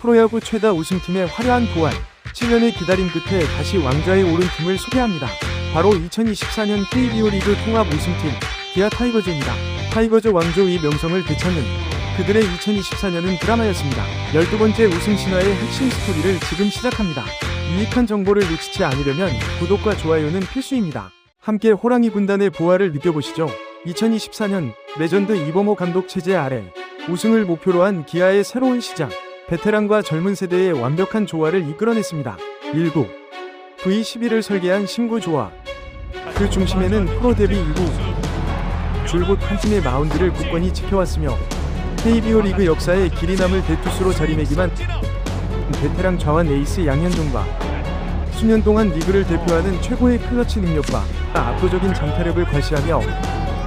프로야구 최다 우승팀의 화려한 부활. 7년의 기다림 끝에 다시 왕좌에 오른 팀을 소개합니다. 바로 2024년 KBO 리그 통합 우승팀 기아 타이거즈입니다. 타이거즈 왕조의 명성을 되찾는 그들의 2024년은 드라마였습니다. 12번째 우승 신화의 핵심 스토리를 지금 시작합니다. 유익한 정보를 놓치지 않으려면 구독과 좋아요는 필수입니다. 함께 호랑이 군단의 부활을 느껴보시죠. 2024년 레전드 이범호 감독 체제 아래 우승을 목표로 한 기아의 새로운 시작. 베테랑과 젊은 세대의 완벽한 조화를 이끌어냈습니다. 1구 V11을 설계한 신구 조화. 그 중심에는 프로 데뷔 이후 줄곧 한 팀의 마운드를 굳건히 지켜왔으며 KBO 리그 역사에 길이 남을 대투수로 자리매김한 베테랑 좌완 에이스 양현종과 수년 동안 리그를 대표하는 최고의 클러치 능력과 압도적인 장타력을 과시하며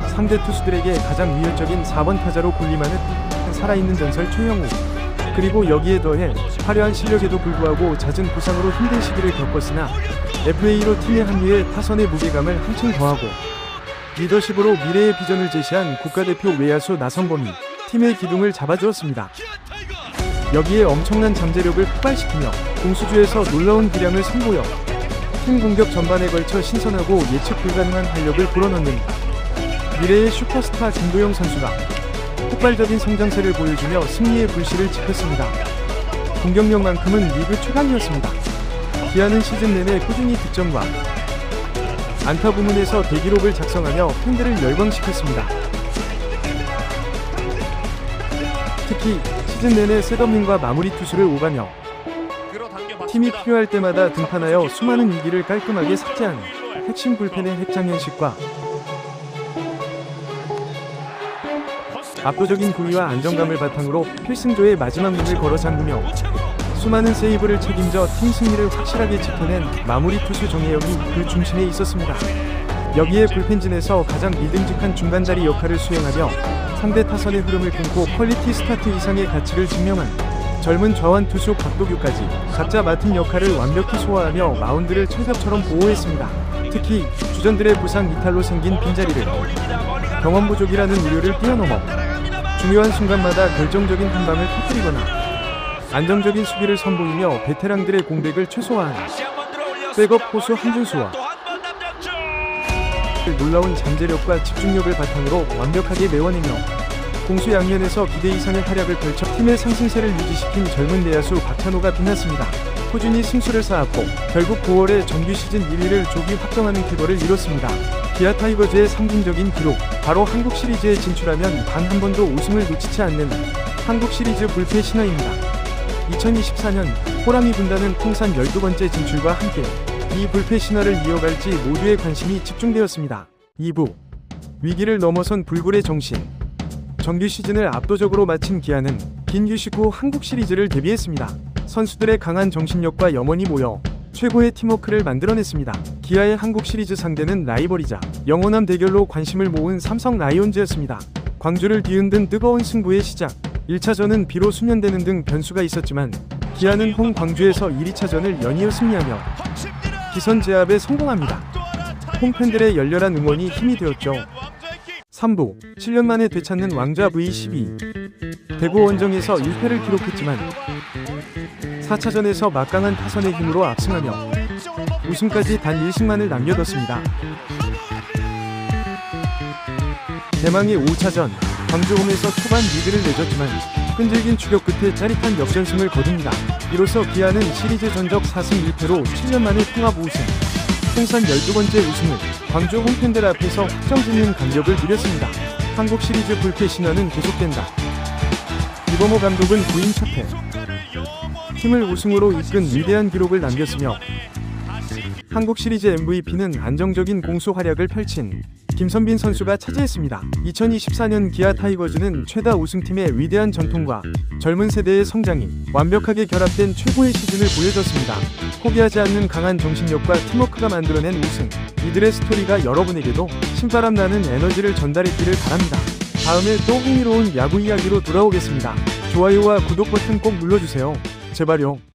상대 투수들에게 가장 위협적인 4번 타자로 군림하는 살아있는 전설 최영우 그리고 여기에 더해 화려한 실력에도 불구하고 잦은 부상으로 힘든 시기를 겪었으나 FA로 팀에 합류해 타선의 무게감을 한층 더하고 리더십으로 미래의 비전을 제시한 국가대표 외야수 나성범이 팀의 기둥을 잡아주었습니다. 여기에 엄청난 잠재력을 폭발시키며 공수주에서 놀라운 기량을 선보여 팀 공격 전반에 걸쳐 신선하고 예측 불가능한 활력을 불어넣는 미래의 슈퍼스타 김도영 선수가 폭발적인 성장세를 보여주며 승리의 불씨를 지폈습니다. 공격력만큼은 리그 최강이었습니다. 기아는 시즌 내내 꾸준히 득점과 안타 부문에서 대기록을 작성하며 팬들을 열광시켰습니다. 특히 시즌 내내 셋업민과 마무리 투수를 오가며 팀이 필요할 때마다 등판하여 수많은 위기를 깔끔하게 삭제한 핵심 불펜의 핵장현식과 압도적인 구위와 안정감을 바탕으로 필승조의 마지막 문을 걸어 잠그며 수많은 세이브를 책임져 팀 승리를 확실하게 지켜낸 마무리 투수 정혜영이 그 중심에 있었습니다. 여기에 불펜진에서 가장 믿음직한 중간자리 역할을 수행하며 상대 타선의 흐름을 끊고 퀄리티 스타트 이상의 가치를 증명한 젊은 좌완 투수 박도규까지 각자 맡은 역할을 완벽히 소화하며 마운드를 철갑처럼 보호했습니다. 특히 주전들의 부상 이탈로 생긴 빈자리를 경험 부족이라는 우려를 뛰어넘어 중요한 순간마다 결정적인 한 방을 터뜨리거나 안정적인 수비를 선보이며 베테랑들의 공백을 최소화한 백업 포수 한준수와 놀라운 잠재력과 집중력을 바탕으로 완벽하게 메워내며 공수 양면에서 기대 이상의 활약을 펼쳐 팀의 상승세를 유지시킨 젊은 내야수 박찬호가 빛났습니다. 꾸준히 승수를 쌓았고 결국 9월에 정규 시즌 1위를 조기 확정하는 쾌거를 이뤘습니다. 기아 타이거즈의 상징적인 기록 바로 한국 시리즈에 진출하면 단 한 번도 우승을 놓치지 않는 한국 시리즈 불패 신화입니다. 2024년 호랑이 군단은 통산 12번째 진출과 함께 이 불패 신화를 이어갈지 모두의 관심이 집중되었습니다. 2부 위기를 넘어선 불굴의 정신 정규 시즌을 압도적으로 마친 기아는 긴 휴식 후 한국 시리즈를 데뷔했습니다. 선수들의 강한 정신력과 염원이 모여 최고의 팀워크를 만들어냈습니다. 기아의 한국 시리즈 상대는 라이벌이자 영원한 대결로 관심을 모은 삼성 라이온즈였습니다. 광주를 뒤흔든 뜨거운 승부의 시작. 1차전은 비로 수면되는 등 변수가 있었지만 기아는 홈 광주에서 1위차전을 연이어 승리하며 기선 제압에 성공합니다. 홈팬들의 열렬한 응원이 힘이 되었죠. 3부 7년 만에 되찾는 왕좌 V12 대구 원정에서 1패를 기록했지만 4차전에서 막강한 타선의 힘으로 압승하며 우승까지 단 1승만을 남겨뒀습니다. 대망의 5차전 광주홈에서 초반 리드를 내줬지만 끈질긴 추격 끝에 짜릿한 역전승을 거둡니다. 이로써 기아는 시리즈 전적 4승 1패로 7년 만에 통합 우승 통산 12번째 우승을 광주 홈팬들 앞에서 확정짓는 감격을 누렸습니다. 한국 시리즈 불패 신화는 계속된다. 이범호 감독은 부임 첫해 팀을 우승으로 이끈 위대한 기록을 남겼으며 한국 시리즈 MVP는 안정적인 공수 활약을 펼친 김선빈 선수가 차지했습니다. 2024년 기아 타이거즈는 최다 우승팀의 위대한 전통과 젊은 세대의 성장이 완벽하게 결합된 최고의 시즌을 보여줬습니다. 포기하지 않는 강한 정신력과 팀워크가 만들어낸 우승. 이들의 스토리가 여러분에게도 신바람 나는 에너지를 전달했기를 바랍니다. 다음에 또 흥미로운 야구 이야기로 돌아오겠습니다. 좋아요와 구독 버튼 꼭 눌러주세요. 제발요.